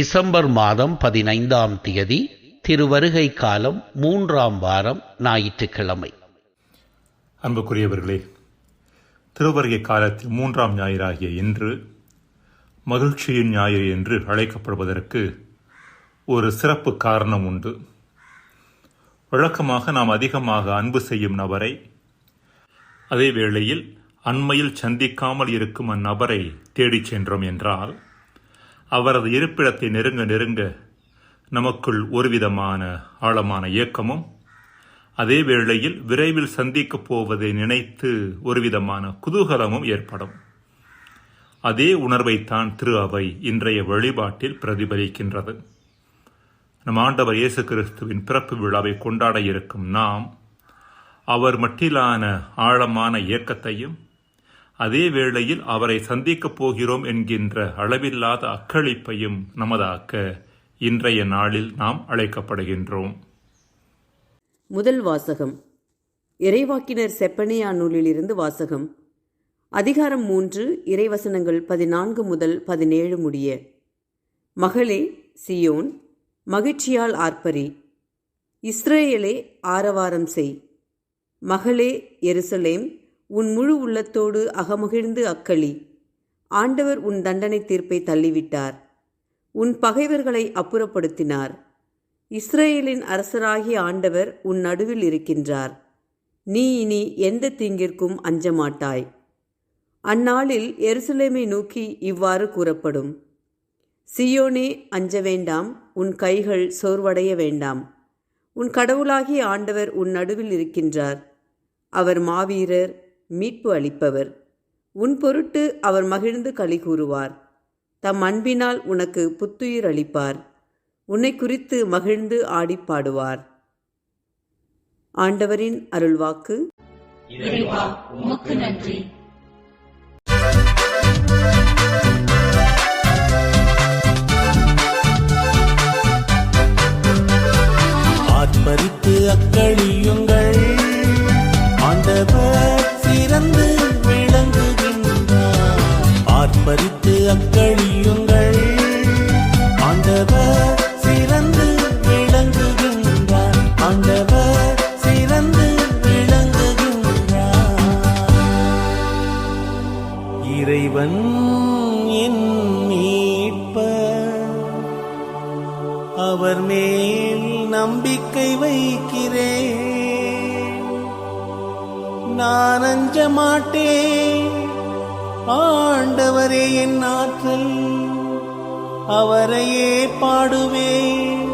December மாதம் பதினைந்தாம் தேதி திருவருகை காலம் மூன்றாம் வாரம் ஞாயிற்றுக்கிழமை. அன்புக்குரியவர்களே திருவருகை காலத்தில் மூன்றாம் ஞாயிறாகிய இன்று மகிழ்ச்சியின் ஞாயிறு என்று அழைக்கப்படுவதற்கு ஒரு சிறப்பு காரணம் உண்டு. வழக்கமாக நாம் அதிகமாக அன்பு செய்யும் நபரை அதே வேளையில் அண்மையில் சந்திக்காமல் இருக்கும் அந்நபரை தேடிச் சென்றோம் என்றால் அவரது இருப்பிடத்தை நெருங்க நெருங்க நமக்குள் ஒருவிதமான ஆழமான இயக்கமும் அதே வேளையில் விரைவில் சந்திக்கப் போவதை நினைத்து ஒருவிதமான குதூகலமும் ஏற்படும். அதே உணர்வைத்தான் திரு அவை இன்றைய வழிபாட்டில் பிரதிபலிக்கின்றது. நம் ஆண்டவர் இயேசு கிறிஸ்துவின் பிறப்பு விழாவை கொண்டாட இருக்கும் நாம் அவர் மட்டிலான ஆழமான இயக்கத்தையும் அதே வேளையில் அவரை சந்திக்கப் போகிறோம் என்கின்ற அளவில்லாத அக்களிப்பையும் நமதாக்க இன்றைய நாளில் நாம் அழைக்கப்படுகின்றோம். முதல் வாசகம். இறைவாக்கினர் செப்பனியா நூலிலிருந்து வாசகம். அதிகாரம் மூன்று இறைவசனங்கள் பதினான்கு முதல் பதினேழு முடிய. மகளே சியோன் மகிழ்ச்சியால் ஆர்ப்பரி. இஸ்ரேலே ஆரவாரம் செய். மகளே எருசலேம் உன் முழு உள்ளத்தோடு அகமகிழ்ந்து அக்களி. ஆண்டவர் உன் தண்டனை தீர்ப்பை தள்ளிவிட்டார். உன் பகைவர்களை அப்புறப்படுத்தினார். இஸ்ரேலின் அரசராகிய ஆண்டவர் உன் நடுவில் இருக்கின்றார். நீ இனி எந்த தீங்கிற்கும் அஞ்சமாட்டாய். அந்நாளில் எருசலேமை நோக்கி இவ்வாறு கூறப்படும். சியோனே அஞ்ச வேண்டாம். உன் கைகள் சோர்வடைய வேண்டாம். உன் கடவுளாகிய ஆண்டவர் உன் நடுவில் இருக்கின்றார். அவர் மாவீரர் மீட்பு அளிப்பவர். உன் பொருட்டு அவர் மகிழ்ந்து களி கூறுவார். தம் அன்பினால் உனக்கு புத்துயிர் அளிப்பார். உன்னை குறித்து மகிழ்ந்து ஆடிப் பாடுவார். ஆண்டவரின் அருள்வாக்கு. இறைவா உமக்கு நன்றி. ஆர்ப்பரித்து அக்களியுங்கள். ஆண்டவர் சிறந்து விளங்குகின்றார். ஆர்ப்பரித்து அக்களியுங்கள். ஆண்டவர் சிறந்து விளங்குகின்றார். ஆண்டவர் சிறந்து விளங்குகின்றார். இறைவன் மாட்டேன். ஆண்டவரே என் ஆற்றல் அவரையே பாடுவேன்.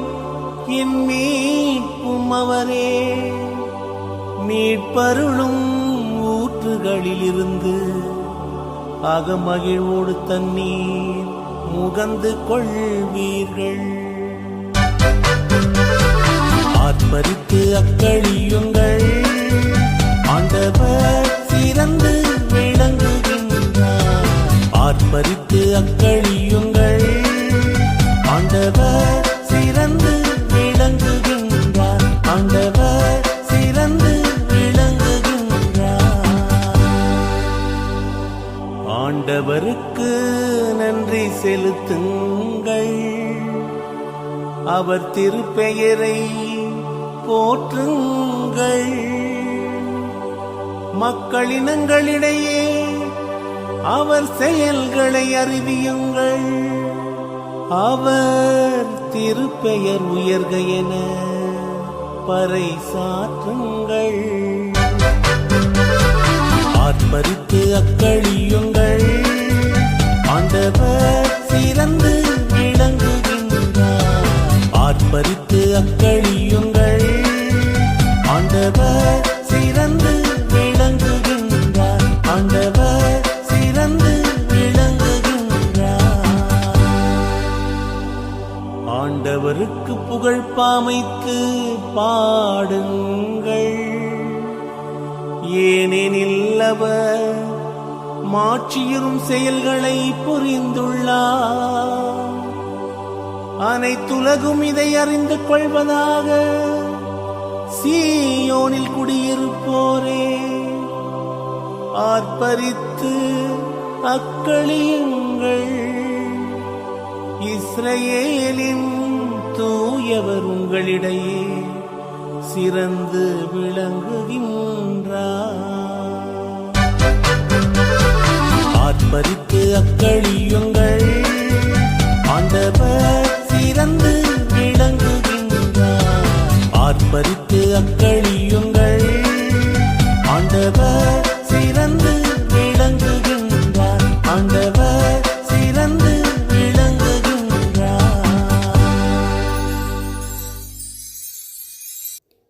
என் மீட்பும் அவரே. நீட்பருளும் ஊற்றுகளிலிருந்து அகமகிழ்வோடு தண்ணீர் முகந்து கொள்வீர்கள். ஆத்மரித்து அக்கழியுங்கள் ஆண்டவர் சிறந்து விளங்குகின்றார். ஆர்ப்பரித்து அக்களியுங்கள். ஆண்டவர் சிறந்து விளங்குகின்றார். ஆண்டவர் சிறந்து விளங்குகின்றார். ஆண்டவருக்கு நன்றி செலுத்துங்கள். அவர் திருப்பெயரை போற்றுங்கள். மக்களினங்களிடையே அவர் செயல்களை அறிவியுங்கள். அவர் திருப்பெயர் உயர்க என பறைசாற்றுங்கள் ஆர்ப்பரித்து அக்களியுங்கள் ஆண்டவர் சிறந்து விளங்குகின்றார். ஆர்ப்பரித்து அக்களியுங்கள் ஆண்டவர் சிறந்து அவருக்கு புகழ் பாமைத்து பாடுங்கள். ஏனெனில் அவர் மாட்சியுறும் செயல்களை புரிந்துள்ளார். அனைத்துலகும் இதை அறிந்து கொள்வதாக சீயோனில் குடியிருப்போரே. ஆர்ப்பரித்து அக்களியுங்கள். இஸ்ரேலின் தூயவர் உங்களிடையே சிறந்து விளங்குகின்றார் ஆர்ப்பரித்து அக்களியுங்கள் ஆண்டவர் சிறந்து விளங்குகின்றார். ஆர்ப்பரித்து அக்களியுங்கள் ஆண்டவர்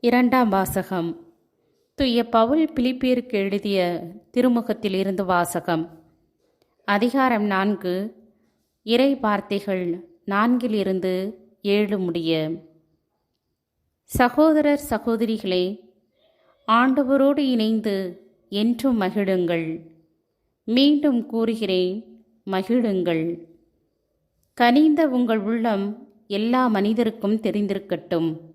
இரண்டாம் வாசகம். துய்ய பவுல் பிலிப்பியருக்கு எழுதிய திருமுகத்தில் இருந்து வாசகம். அதிகாரம் நான்கு. இறை வார்த்தைகள் நான்கிலிருந்து ஏழு முடிய. சகோதரர் சகோதரிகளே ஆண்டவரோடு இணைந்து என்றும் மகிழுங்கள். மீண்டும் கூறுகிறேன் மகிழுங்கள். கனிந்த உங்கள் உள்ளம் எல்லா மனிதருக்கும் தெரிந்திருக்கட்டும்.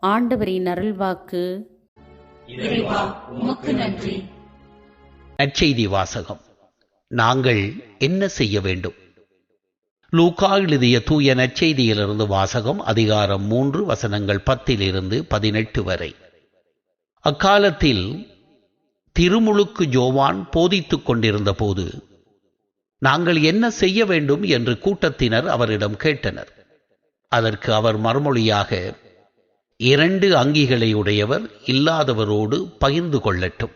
ஆண்டவரின் அருள்வாக்கு. இறைவா உமக்கு நன்றி. நற்செய்தி வாசகம். நாங்கள் என்ன செய்ய வேண்டும்? லூக்கா எழுதிய தூய நற்செய்தியிலிருந்து வாசகம் அதிகாரம் மூன்று வசனங்கள் பத்திலிருந்து பதினெட்டு வரை. அக்காலத்தில் திருமுழுக்கு ஜோவான் போதித்துக் கொண்டிருந்த போது நாங்கள் என்ன செய்ய வேண்டும்? என்று கூட்டத்தினர் அவரிடம் கேட்டனர். அதற்கு அவர் மறுமொழியாக இரண்டு அங்கிகளை உடையவர் இல்லாதவரோடு பகிர்ந்து கொள்ளட்டும்.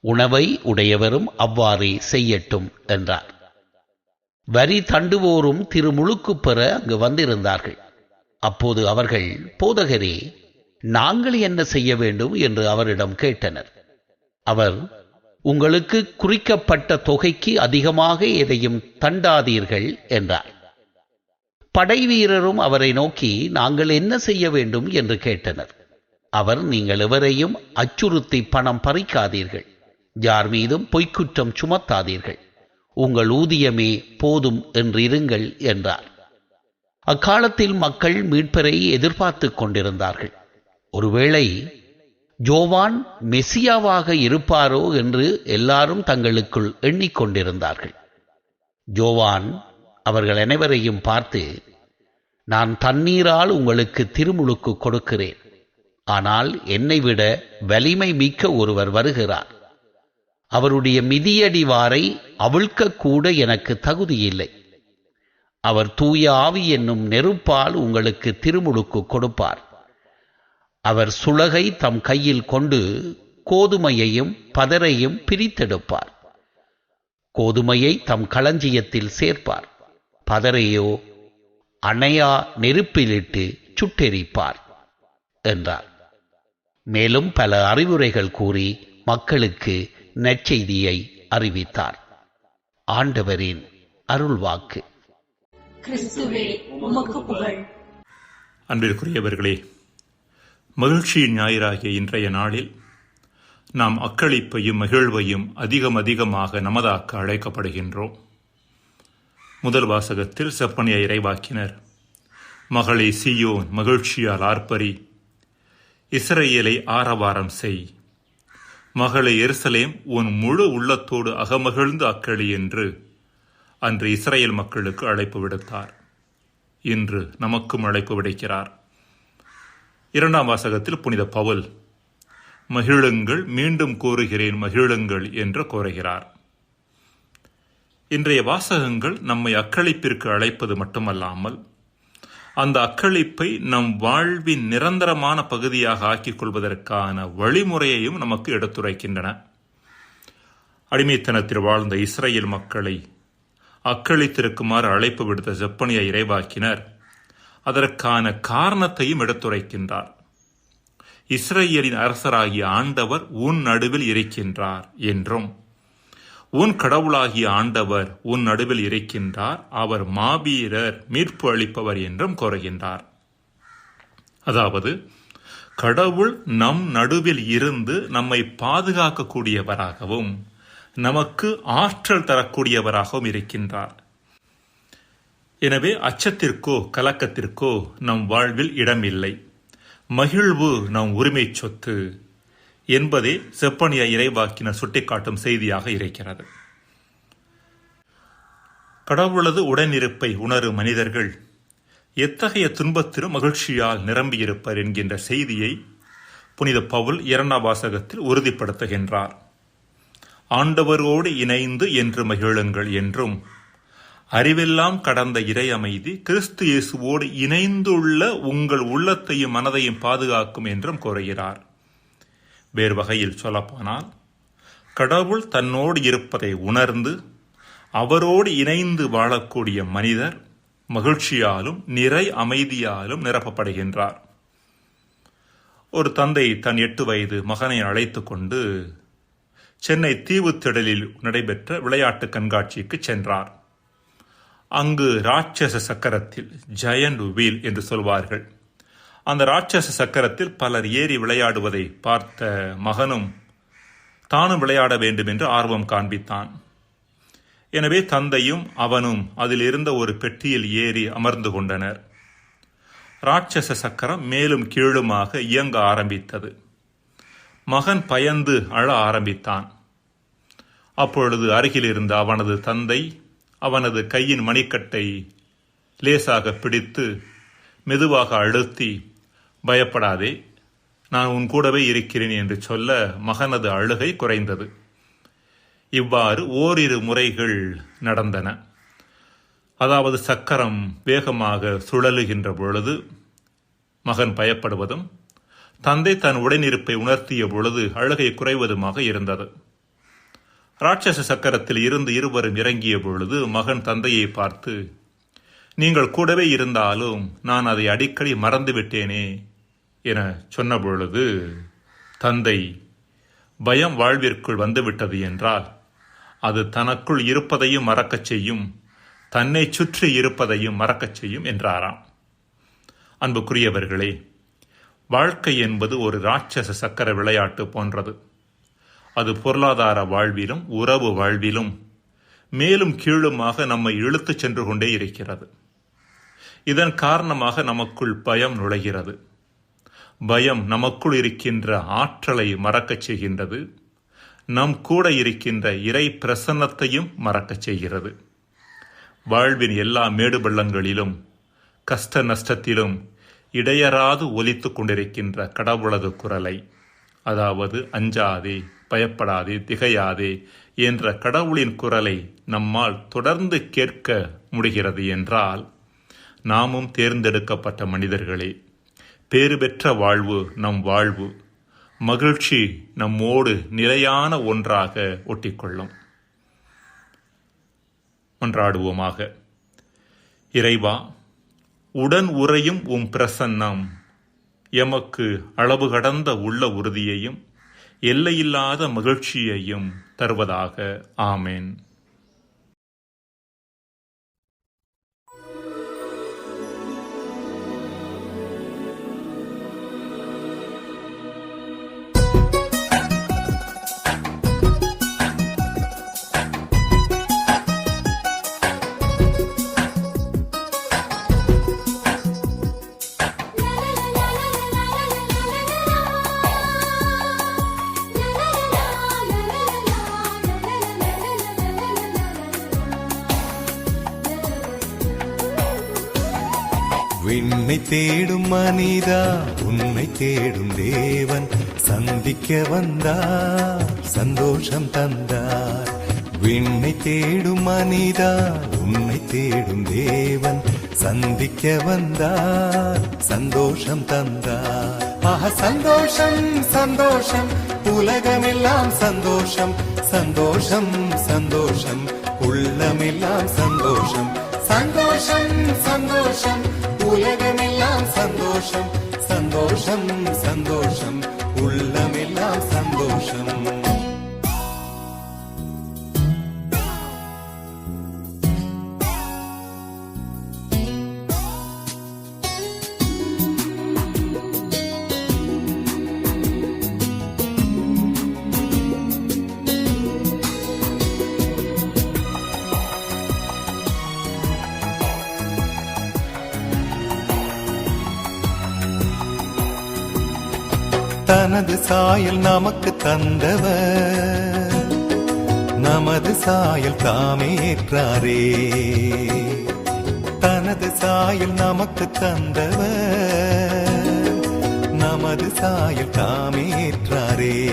உணவை உடையவரும் அவ்வாறே செய்யட்டும் என்றார். வரி தண்டுவோரும் திருமுழுக்கு பெற அங்கு வந்திருந்தார்கள். அப்போது அவர்கள் போதகரே நாங்கள் என்ன செய்ய வேண்டும்? என்று அவரிடம் கேட்டனர். அவர் உங்களுக்கு குறிக்கப்பட்ட தொகைக்கு அதிகமாக எதையும் தண்டாதீர்கள் என்றார். படைவீரரும் அவரை நோக்கி நாங்கள் என்ன செய்ய வேண்டும்? என்று கேட்டனர். அவர் நீங்கள் எவரையும் அச்சுறுத்தி பணம் பறிக்காதீர்கள். யார் மீதும் பொய்க்குற்றம் சுமத்தாதீர்கள். உங்கள் ஊதியமே போதும் என்றிருங்கள் என்றார். அக்காலத்தில் மக்கள் மீட்பரை எதிர்பார்த்துக் கொண்டிருந்தார்கள். ஒருவேளை ஜோவான் மெசியாவாக இருப்பாரோ என்று எல்லாரும் தங்களுக்குள் எண்ணிக்கொண்டிருந்தார்கள் ஜோவான் அவர்கள் அனைவரையும் பார்த்து நான் தண்ணீரால் உங்களுக்கு திருமுழுக்கு கொடுக்கிறேன். ஆனால் என்னை விட வலிமை மிக்க ஒருவர் வருகிறார். அவருடைய மிதியடிவாரை வாரை அவிழ்க்கக்கூட எனக்கு தகுதியில்லை அவர் தூய ஆவி என்னும் நெருப்பால் உங்களுக்கு திருமுழுக்கு கொடுப்பார். அவர் சுளகை தம் கையில் கொண்டு கோதுமையையும் பதரையும் பிரித்தெடுப்பார். கோதுமையை தம் களஞ்சியத்தில் சேர்ப்பார். பதரையோ அணையா நெருப்பிலிட்டு சுட்டெரிப்பார் என்றார். மேலும் பல அறிவுரைகள் கூறி மக்களுக்கு நற்செய்தியை அறிவித்தார். ஆண்டவரின் அருள்வாக்கு. கிறிஸ்துவே உமக்கு புகழ். அன்பிற்குரியவர்களே மகிழ்ச்சியின் ஞாயிறாகிய இன்றைய நாளில் நாம் அக்களிப்பையும் மகிழ்வையும் அதிகம் அதிகமாக நமதாக்க அழைக்கப்படுகின்றோம். முதல் வாசகத்தில் செப்பனியை இறைவாக்கினர். மகளை சியோன் மகிழ்ச்சியால் ஆர்ப்பரி. இஸ்ரேலை ஆரவாரம் செய். மகளை எருசலேம் உன் முழு உள்ளத்தோடு அகமகிழ்ந்து அக்களி என்று அன்று இஸ்ரேல் மக்களுக்கு அழைப்பு விடுத்தார். இன்று நமக்கும் அழைப்பு விடுக்கிறார். இரண்டாம் வாசகத்தில் புனித பவுல் மகிழுங்கள் மீண்டும் கூறுகிறேன் மகிழுங்கள் என்று கோருகிறார் இன்றைய வாசகங்கள் நம்மை அக்களிப்பிற்கு அழைப்பது மட்டுமல்லாமல் அந்த அக்களிப்பை நம் வாழ்வின் நிரந்தரமான பகுதியாக ஆக்கிக் கொள்வதற்கான வழிமுறையையும் நமக்கு எடுத்துரைக்கின்றன. அடிமைத்தனத்தில் வாழ்ந்த இஸ்ரேல் மக்களை அக்களித்திருக்குமாறு அழைப்பு விடுத்த ஜப்பனிய இறைவாக்கினர் அதற்கான காரணத்தையும் எடுத்துரைக்கின்றார். இஸ்ரேலின் அரசராகிய ஆண்டவர் உன் நடுவில் இருக்கின்றார் என்றும் உன் கடவுளாகிய ஆண்டவர் உன் நடுவில் இருக்கின்றார் அவர் மாபீரர் மீட்பு அளிப்பவர் என்றும் கூறுகின்றார். அதாவது கடவுள் நம் நடுவில் இருந்து நம்மை பாதுகாக்கக்கூடியவராகவும் நமக்கு ஆற்றல் தரக்கூடியவராகவும் இருக்கின்றார். எனவே அச்சத்திற்கோ கலக்கத்திற்கோ நம் வாழ்வில் இடமில்லை. மகிழ்வு நம் உரிமை சொத்து என்பதே செப்பனிய இறைவாக்கினர் சுட்டிக்காட்டும் செய்தியாக இருக்கிறது. கடவுளது உடனிருப்பை உணரும் மனிதர்கள் எத்தகைய துன்பத்திலும் மகிழ்ச்சியால் நிரம்பியிருப்பர் என்கின்ற செய்தியை புனித பவுல் இரண்டாம் வாசகத்தில் உறுதிப்படுத்துகின்றார். ஆண்டவரோடு இணைந்து என்று மகிழுங்கள் என்றும் அறிவெல்லாம் கடந்த இறை அமைதி கிறிஸ்து இயேசுவோடு இணைந்துள்ள உங்கள் உள்ளத்தையும் மனதையும் பாதுகாக்கும் என்றும் கூறுகிறார். வேறு வகையில் சொல்லப்போனால் கடவுள் தன்னோடு இருப்பதை உணர்ந்து அவரோடு இணைந்து வாழக்கூடிய மனிதர் மகிழ்ச்சியாலும் நிறை அமைதியாலும் நிரப்பப்படுகின்றார். ஒரு தந்தை தன் எட்டு வயது மகனை அழைத்து கொண்டு சென்னை தீவுத்திடலில் நடைபெற்ற விளையாட்டு கண்காட்சிக்கு சென்றார். அங்கு ராட்சச சக்கரத்தில் ஜயண்ட் வீல் என்று சொல்வார்கள். அந்த ராட்சச சக்கரத்தில் பலர் ஏறி விளையாடுவதை பார்த்த மகனும் தானும் விளையாட வேண்டும் என்று ஆர்வம் காண்பித்தான். எனவே தந்தையும் அவனும் அதில் இருந்த ஒரு பெட்டியில் ஏறி அமர்ந்து கொண்டனர். ராட்சச சக்கரம் மேலும் கீழுமாக இயங்க ஆரம்பித்தது. மகன் பயந்து அழ ஆரம்பித்தான். அப்பொழுது அருகில் இருந்த அவனது தந்தை அவனது கையின் மணிக்கட்டை லேசாக பிடித்து மெதுவாக அழுத்தி பயப்படாதே. நான் உன் கூடவே இருக்கிறேன் என்று சொல்ல மகனது அழுகை குறைந்தது. இவ்வாறு ஓரிரு முறைகள் நடந்தன. அதாவது சக்கரம் வேகமாக சுழலுகின்ற பொழுது மகன் பயப்படுவதும் தந்தை தன் உடனிருப்பை உணர்த்திய பொழுது அழுகை குறைவதுமாக இருந்தது. ராட்சச சக்கரத்தில் இருந்து இருவரும் இறங்கிய பொழுது மகன் தந்தையை பார்த்து நீங்கள் கூடவே இருந்தாலும் நான் அதை அடிக்கடி மறந்துவிட்டேனே. என சொன்ன பொழுது தந்தை பயம் வாழ்விற்குள் வந்துவிட்டது என்றால் அது தனக்குள் இருப்பதையும் மறக்கச் செய்யும் தன்னை சுற்றி இருப்பதையும் மறக்கச் செய்யும் என்றாராம். அன்புக்குரியவர்களே வாழ்க்கை என்பது ஒரு ராட்சச சக்கர விளையாட்டு போன்றது. அது பொருளாதார வாழ்விலும் உறவு வாழ்விலும் மேலும் கீழுமாக நம்மை இழுத்துச் சென்று கொண்டே இருக்கிறது. இதன் காரணமாக நமக்குள் பயம் நுழைகிறது. பயம் நமக்குள் இருக்கின்ற ஆற்றலை மறக்கச் செய்கின்றது. நம் கூட இருக்கின்ற இறை பிரசன்னத்தையும் மறக்கச் செய்கிறது. வாழ்வின் எல்லா மேடு பள்ளங்களிலும் கஷ்ட நஷ்டத்திலும் இடையறாது ஒலித்து கொண்டிருக்கின்ற கடவுளது குரலை அதாவது அஞ்சாதே பயப்படாதே திகையாதே என்ற கடவுளின் குரலை நம்மால் தொடர்ந்து கேட்க முடிகிறது என்றால் நாமும் தேர்ந்தெடுக்கப்பட்ட மனிதர்களே பேறு பெற்ற வாழ்வு நம் வாழ்வு. மகிழ்ச்சி நம்மோடு நிலையான ஒன்றாக ஒட்டிக்கொள்ளும். ஒன்றாடுவோமாக. இறைவா உடன் உறையும் உம் பிரசன்னம் எமக்கு அளவு கடந்த உள்ள உறுதியையும் எல்லையில்லாத மகிழ்ச்சியையும் தருவதாக. ஆமேன். விண்ணை தேடும் மனிதா உன்னை தேடும் தேவன். சந்திக்க வந்தார் சந்தோஷம் தந்தார். விண்ணை தேடும் மனிதா உன்னை தேடும் தேவன். சந்திக்க வந்தார் சந்தோஷம் தந்தார். ஆஹா சந்தோஷம் சந்தோஷம் உலகமெல்லாம் சந்தோஷம். சந்தோஷம் சந்தோஷம் உள்ளமெல்லாம் சந்தோஷம். சந்தோஷம் சந்தோஷம் உலகமெல்லாம் சந்தோஷம் சந்தோஷம் சந்தோஷம். உள்ளமெல்லாம் சந்தோஷம். தனது சாயல் நமக்கு தந்தவர். நமது சாயல் தாமே ஏற்றாரே. தனது சாயல் நமக்கு தந்தவர். நமது சாயல் தாமே ஏற்றாரே.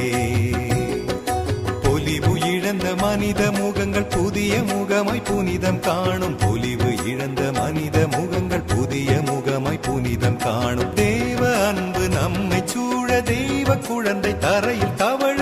பொலிவு இழந்த மனித முகங்கள் புதிய முகமாய் புனிதம் காணும். பொலிவு இழந்த மனித முகங்கள் புதிய முகமாய் புனிதம் காணும். சூழ தெய்வ குழந்தை தரையில் தவழ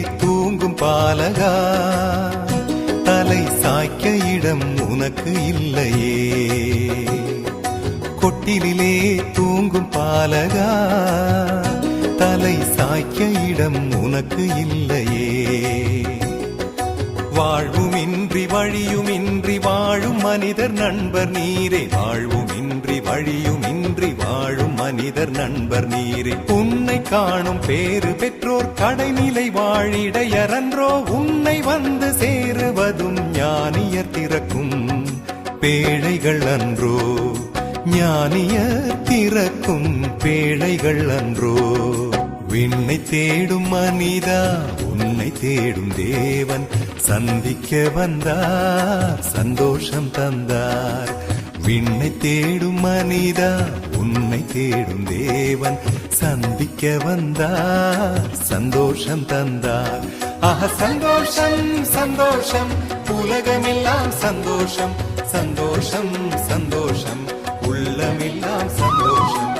தூங்கும் பாலகா. தலை சாய்க்க இடம் உனக்கு இல்லையே. கொட்டிலே தூங்கும் பாலகா. தலை சாய்க்க இடம் உனக்கு இல்லையே. வாழ்வுமின்றி வழியுமின்றி வாழும் மனிதர் நண்பர் நீரே. வாழ்வுமின்றி வழியும் இன்றி வாழும் மனிதர் நண்பர் நீரே. உன்னை காணும் பேறு பெற்றோர் கடைநிலை வாழிடையரன்றோ உன்னை வந்து சேருவதும் ஞானியர் திறக்கும் பேழைகள் அன்றோ. ஞானியர் திறக்கும் பேழைகள் அன்றோ. விண்ணை தேடும் மனிதா உன்னை தேடும் தேவன். சந்திக்க வந்தார் சந்தோஷம் தந்தார். விண்ணை தேடும் மனிதா உன்னை தேடும் தேவன். சந்திக்க வந்தார் சந்தோஷம் தந்தார். ஆஹ சந்தோஷம் சந்தோஷம். உலகமெல்லாம் சந்தோஷம் சந்தோஷம் சந்தோஷம். உள்ளமெல்லாம் சந்தோஷம்.